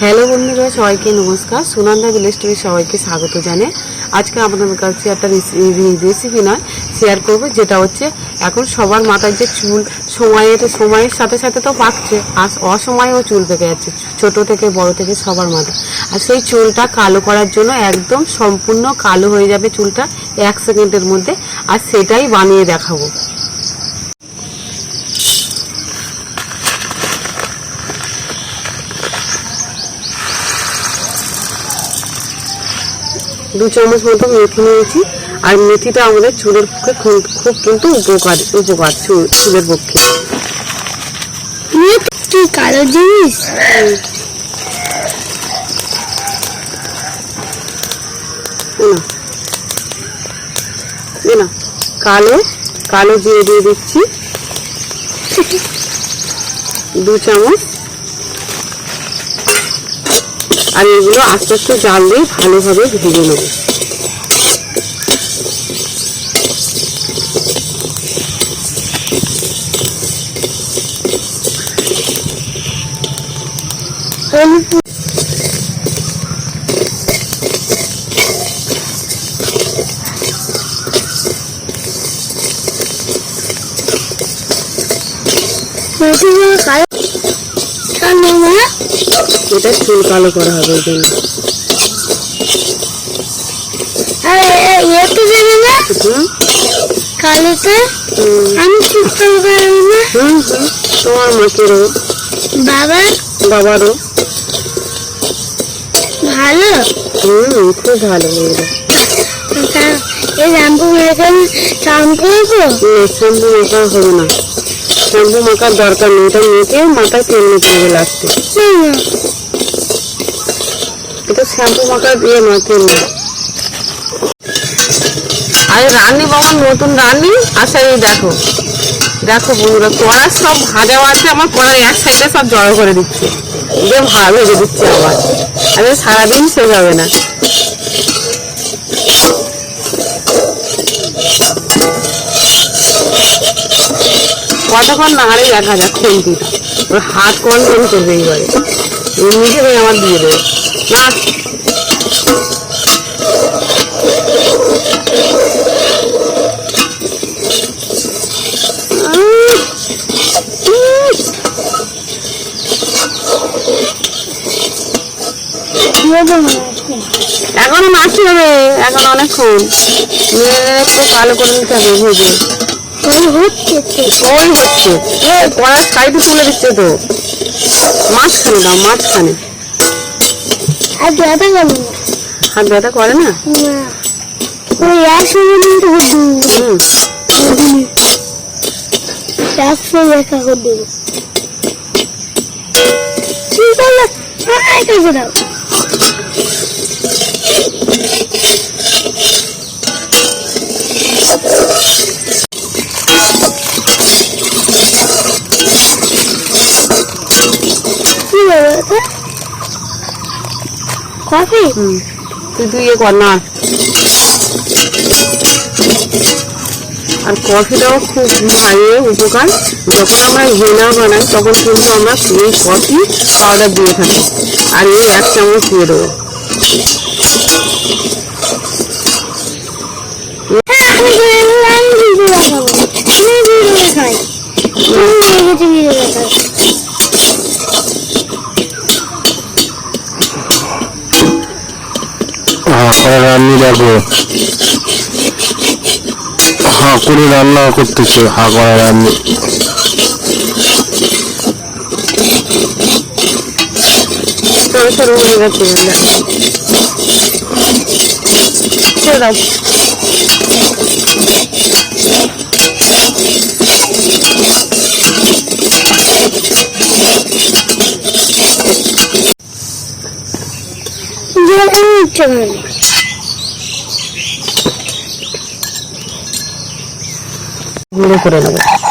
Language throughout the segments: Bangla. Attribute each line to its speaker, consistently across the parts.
Speaker 1: হ্যালো বন্ধুরা, সবাইকে নমস্কার। সুনন্দা ভিলেজ টিভি সবাইকে স্বাগত জানে আজকে আপনাদের কাছে একটা রেসিপি নয় শেয়ার করব, যেটা হচ্ছে এখন সবার মাথায় যে চুল, সময়ের সময়ের সাথে সাথে তো পাকছে, আর অসময়েও চুল পেকে যাচ্ছে, ছোট থেকে বড় থেকে সবার মাথায়। আর সেই চুলটা কালো করার জন্য একদম সম্পূর্ণ কালো হয়ে যাবে চুলটা এক সেকেন্ডের মধ্যে, আর সেটাই বানিয়ে দেখাবো। দু চামচ মতো মেথি নিয়েছি। আর মেথিটা আমাদের চুলের পক্ষে খুব কিন্তু উপকার উপকার চুলের পক্ষে।
Speaker 2: কালো জিনিস?
Speaker 1: না না কালো কালো জিরে দিয়ে দিচ্ছি। দু চামচ আর এগুলো আস্তে আস্তে জাল দিয়ে ভালোভাবে ভেজে নেব।
Speaker 2: না
Speaker 1: এটা চুল কালো করা হবে ওই জন্য।
Speaker 2: আর দেবে না। কালোতে? আমি ঠিক করতে পারব না।
Speaker 1: হুম হুম। তোমার মাকেরও
Speaker 2: বাবা
Speaker 1: বাবারও।
Speaker 2: ভালো?
Speaker 1: হুম খুব ভালো
Speaker 2: এই শ্যাম্পু মেখে
Speaker 1: শ্যাম্পু মাখা হবে না। শ্যাম্পু মাখার দরকার নেই। এটা মেখে মাথায় তেল নিতে হবে লাস্টে
Speaker 2: না।
Speaker 1: এটা শ্যাম্পু মাখার দিয়ে নয় তেল না আরে রান্নি বাবার নতুন রান্নি আচ্ছা এই দেখো। দেখো বন্ধুরা কড়ার সব ভাজা আছে, আমার কড়ার এক সাইডে সব জড়ো করে দিচ্ছে। দিয়ে ভালো ভেজে দিচ্ছে আবার। আরে সারাদিন শেষ হবে না। কতক্ষণ নাড়ে দেখা যাক খুন্তিটা ওর হাত কন্ট্রোল করবে এইবারে? নিজে হয়ে আমার দিয়ে দেবে। না। এখনও নাচতে হবে এখন অনেকক্ষণ। মেয়ে একটু কালো করে নিতে হবে ভেজে
Speaker 2: ওই হচ্ছে।
Speaker 1: ওই হচ্ছে। কড়ার সাইডে তুলে দিচ্ছে তো। মাঝখানে দাও মাঝখানে।
Speaker 2: আর ব্যথা করে না।
Speaker 1: হাত ব্যথা করে না।
Speaker 2: ওই কিন্তু
Speaker 1: হুম।
Speaker 2: একশো দেখা করে দেবো ঠিক আছে দাও। কফি?
Speaker 1: তুই তুই কর, না। আর কফিটাও খুব ভালো, উপকার। যখন আমরা হেনা বানাই, তখন কিন্তু আমরা এই কফি পাউডার দিয়ে থাকি আর এই এক চামচ দিয়ে দেবো।
Speaker 3: রান্নি দেখো হা করে রান্না করতেছে হা করে রান্নি।
Speaker 1: সরু সরু হয়ে গেছে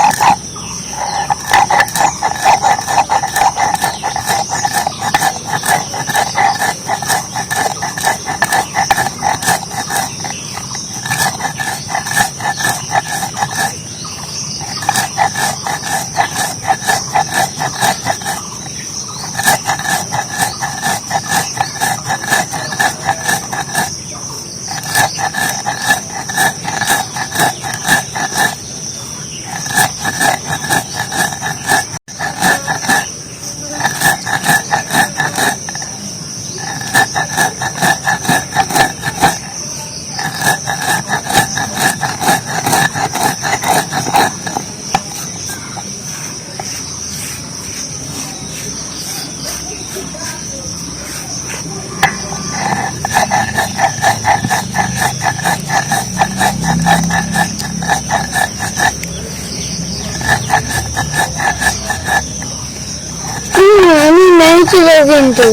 Speaker 2: আমি
Speaker 1: নাই
Speaker 2: ছিল কিন্তু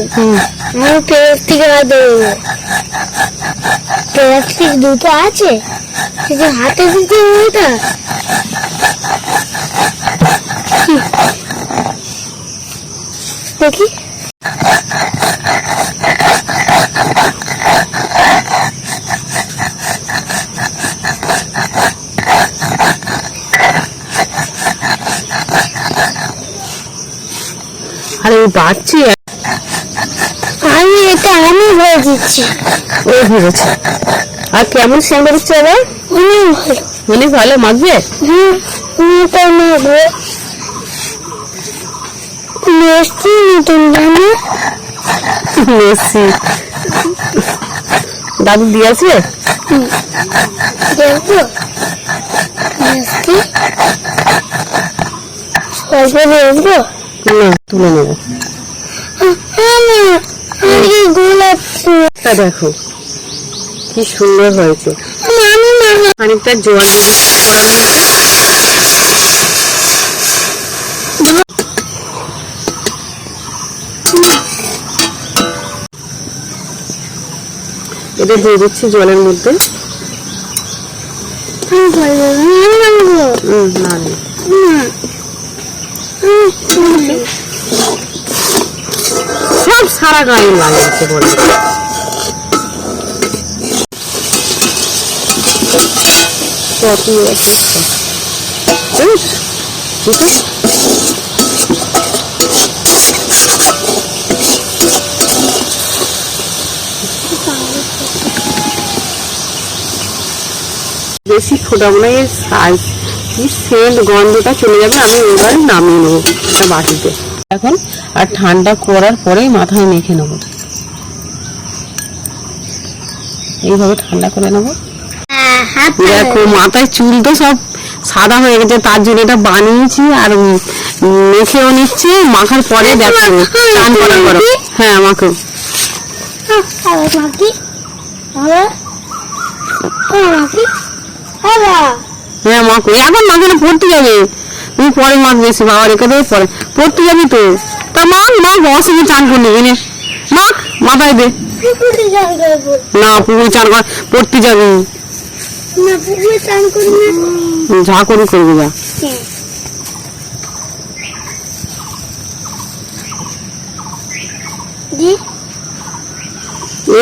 Speaker 2: আমি প্লাস্টিকের হাত ধরে পেরেক থেকে দুটো আছে? কিন্তু হাতে দিতে ওটা দেখি।
Speaker 1: বাচ্চি
Speaker 2: আমি এটা আমি ভরে দিচ্ছি
Speaker 1: ও ভেবেছে আর কেমন সেন্ট বেরোচ্ছে আবার
Speaker 2: অনেক ভালো।
Speaker 1: ভালো মাখবে?
Speaker 2: এটা নেব মিষ্টি নতুন জানো
Speaker 1: মেসি। দাদু দিয়েছে
Speaker 2: দেখো। মিষ্টি সবাই দেখব?
Speaker 1: না তুলে নেব। দেখো কি সুন্দর হয়েছে। খানিকটা জল এটা দিয়ে দিচ্ছি জলের মধ্যে। হুম না না। সব সারা গায়ে লাগিয়েছে বলে? ঠিক আছে বেশি ফোটাবো না এর সাইজ কি সেন্ট গন্ধটা চলে যাবে, আমি এবার নামিয়ে নেব একটা বাটিতে এখন আর ঠান্ডা করার পরেই মাথায় মেখে নেব। এইভাবে ঠান্ডা করে নেব। দেখো মাথায় চুল তো সব সাদা হয়ে গেছে তার জন্য এটা বানিয়েছি আর মেখেও নিচ্ছি মাখার পরে দেখো চান করার পরে। হ্যাঁ মাখো। হ্যাঁ মাখো। এখন মাখে না পড়তে যাবে। তুমি পরে মাখ বেশি বাবা রেখে দেবে পরে। পড়তে যাবি তো? তা মাখ মাখ অসুবিধা চান করলি এনে। মাখ মাথায় দে।
Speaker 2: করে
Speaker 1: না পুকুরে চান কর পড়তে যাবি।
Speaker 2: করি
Speaker 1: যা করি করবি যা।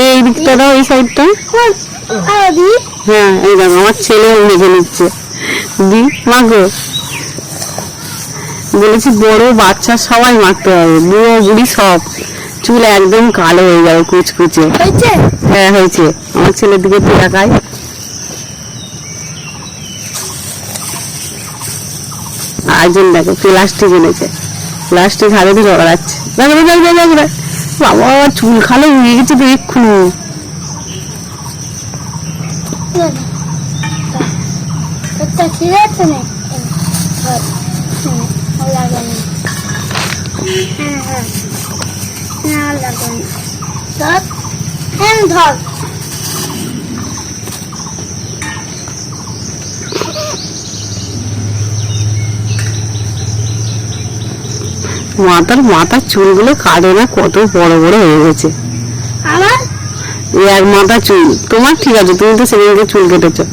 Speaker 1: এই দিকটা দাও এই সাইডটা। হ্যাঁ এই দেখো আমার ছেলেও মেখে নিচ্ছে। দি মাখো বলেছি বড় বাচ্চা সবাই মারতে হবে। বুড়ো বুড়ি সব। চুল একদম কালো হয়ে যাবে কুচকুচে। হ্যাঁ হয়েছে। আমার ছেলের দিকে একটু তাকাই। আরেকজন দেখো প্লাস্টিক এনেছে। প্লাস্টিক হাতে দিয়ে জড়াচ্ছে। দেখো দেখো দেখো দেখো দেখো। বাবা চুল খালো হয়ে গেছে তো এক্ষুনি।
Speaker 2: ঠিক আছে হ্যাঁ হ্যাঁ ধর হ্যাঁ ধর
Speaker 1: মাথার মাথার চুলগুলো কাটে না কত বড় বড় হয়ে গেছে। এই এক মাথা চুল। তোমার ঠিক আছে তুমি তো সেদিনকে চুল কেটেছো।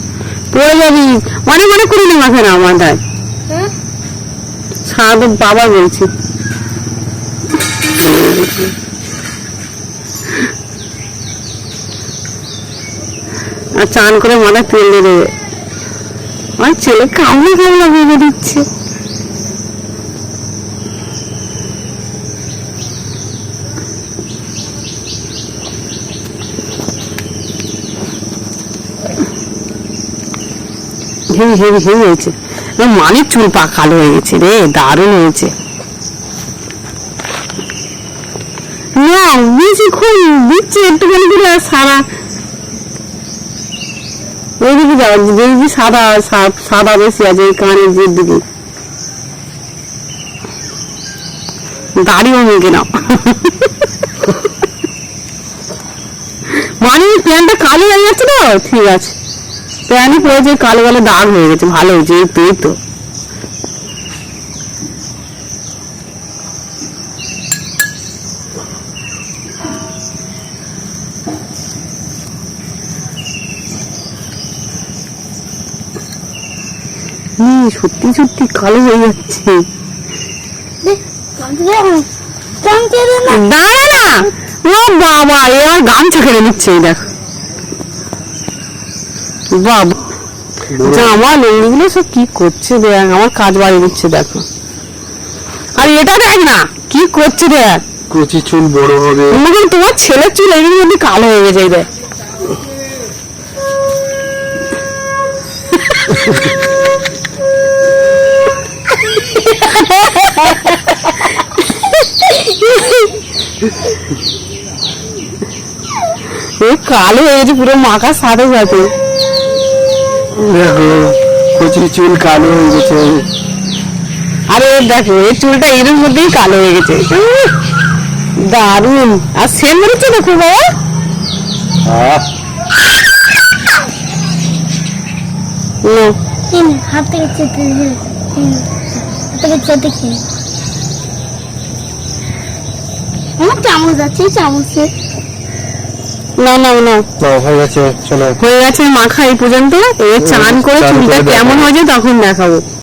Speaker 1: পড়ে যাবি। অনেক অনেক করে নে মাখে না মাথায় সারা বাবা বলছি। আর চান করে মাথায় তেল দেবে। আমার ছেলে কামড়ে কামড়া ভেবে দিচ্ছে। হেভি হেভি হেভি হয়েছে না, মানের চুল পা কালো হয়ে গেছে রে দারুণ হয়েছে। না বেশি খুব দিচ্ছে একটুখানি করে সারা। ওইদিকে যাও দেখবি সাদা সাদা বেশি আছে এই কানের যে দিকে দাড়িও মেঘে নাও। মানে প্যান্টটা কালো হয়ে যাচ্ছে তো? ঠিক আছে। প্যানে পুরো যে কালো কালো দাগ হয়ে গেছে, ভালো হয়েছে এই তো। সত্যি সত্যি কালো হয়ে যাচ্ছে। দাঁড়া না, ও বাবা, এ আর গামছা খেলে নিচ্ছে দেখো। বাবা। জামা লুঙ্গিগুলো সব কি করছে দেখ আমার কাজ বাড়ি দিচ্ছে দেখো। আর এটা দেখ না কি করছে দেখ।
Speaker 3: কচি চুল বড় হবে।
Speaker 1: আমাকে তোমার ছেলের চুল এগুলো মধ্যে কালো হয়ে গেছে দেখ। কালো হয়ে গেছে পুরো মাখার সাথে সাথে।
Speaker 3: দেখো কচি চুল কালো হয়ে গেছে।
Speaker 1: আরে দেখো এই চুলটা এর মধ্যেই কালো হয়ে গেছে। দারুণ। আর সেন বেরোচ্ছে দেখো বাবা।
Speaker 3: আহ,
Speaker 1: হুম,
Speaker 2: তিন হাত থেকে চেতে দিয়ে তিন হাত থেকে চেতে খেয়ে আমার চামচ আছে চামচে।
Speaker 1: না না না।
Speaker 3: হয়ে গেছে চলো।
Speaker 1: হয়ে গেছে মাখা এই পর্যন্ত। এবার চান করে চুলটা। কেমন হয়েছে তখন দেখাবো।